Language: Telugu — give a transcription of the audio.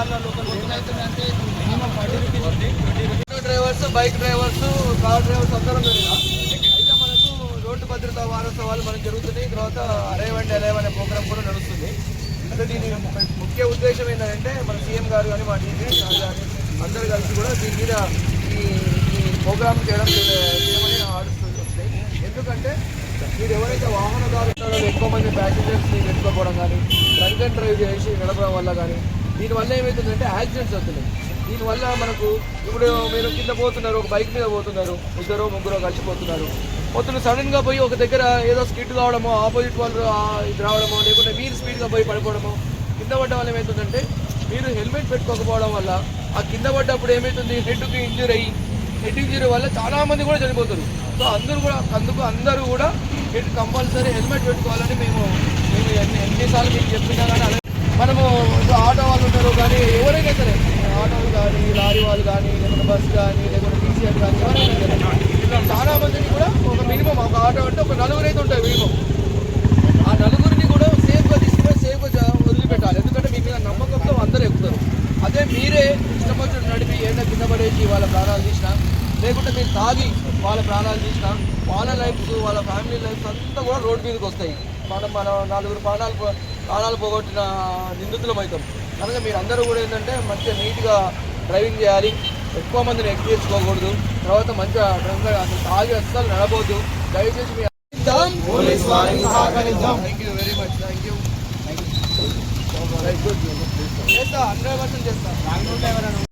పైసలు ఇద్దరు drivers bike drivers car drivers అందరం అయితే మనకు రోడ్డు భద్రతా వారోత్సవాలు మనకు జరుగుతున్నాయి. తర్వాత అరేవండి అలేవ్ అనే ప్రోగ్రామ్ కూడా నడుస్తుంది. అంటే దీని ముఖ్య ఉద్దేశం ఏంటంటే మన సీఎం గారు కానీ మా టీవీ కానీ కలిసి కూడా దీని మీద ఈ ప్రోగ్రామ్ చేయడం చేయమని ఆడుస్తుంది ఎందుకంటే మీరు ఎవరైతే వాహనదారు ఎక్కువ మంది ప్యాసింజర్స్ని పెట్టుకోవడం కానీ డ్రంక్ అండ్ డ్రైవ్ చేసి నడపడం వల్ల కానీ దీనివల్ల ఏమవుతుందంటే యాక్సిడెంట్స్ అవుతున్నాయి. దీనివల్ల మనకు ఇప్పుడు మీరు కింద పోతున్నారు ఒక బైక్ మీద పోతున్నారు ఇద్దరు ముగ్గురు కలిసిపోతున్నారు. మొత్తం సడన్గా పోయి ఒక దగ్గర ఏదో స్కిడ్ కావడమో ఆపోజిట్ వాళ్ళు ఇది రావడమో లేకుంటే మీరు స్పీడ్గా పోయి పడిపోవడమో కింద పడ్డ వల్ల ఏమవుతుందంటే మీరు హెల్మెట్ పెట్టుకోకపోవడం వల్ల ఆ కింద పడ్డప్పుడు ఏమవుతుంది హెడ్కి ఇంజూర్ అయ్యి హెడ్ ఇంజూరీ వల్ల చాలామంది కూడా చనిపోతారు. సో అందరూ కూడా అందుకు అందరూ కూడా హెడ్ కంపల్సరీ హెల్మెట్ పెట్టుకోవాలని మేము మేము ఎన్ని ఎన్నిసార్లు మీకు చెప్పినా కానీ మనము ఆటో వాళ్ళు కానీ ఎవరైనా సరే ఆటోలు కానీ లారీ వాళ్ళు కానీ లేకుంటే బస్ కానీ లేకుంటే టీసీఆర్ కానీ ఎవరైనా సరే చాలా మందిని కూడా ఒక మినిమం ఒక ఆటో అంటే ఒక నలుగురు అయితే ఉంటాయి మినిమం. ఆ నలుగురిని కూడా సేఫ్గా తీసుకుని సేఫ్గా వదిలిపెట్టాలి. ఎందుకంటే మీ మీద నమ్మకంతో అందరూ ఎక్కుతారు. అదే మీరే ఇష్టం వచ్చిన నడిపి ఏదైనా కింద పడేసి వాళ్ళ ప్రాణాలు తీసినా లేకుంటే మీరు తాగి వాళ్ళ ప్రాణాలు తీసినా వాళ్ళ లైఫ్స్ వాళ్ళ ఫ్యామిలీ లైఫ్స్ అంతా కూడా రోడ్డు మీదకి వస్తాయి. మనం మన నలుగురు ప్రాణాలు ప్రాణాలు పోగొట్టిన నిందితులం అవుతాం కనుక మీరు అందరూ కూడా ఏంటంటే మంచిగా నీట్గా డ్రైవింగ్ చేయాలి. ఎక్కువ మందిని ఎక్కించుకోకూడదు తర్వాత మంచిగా డ్రంక్ అసలు తాగి అస్సలు నడబోద్దు దయచేసి మీ thank you very much thank you చేస్తా హండ్రెడ్ పర్సెంట్ చేస్తా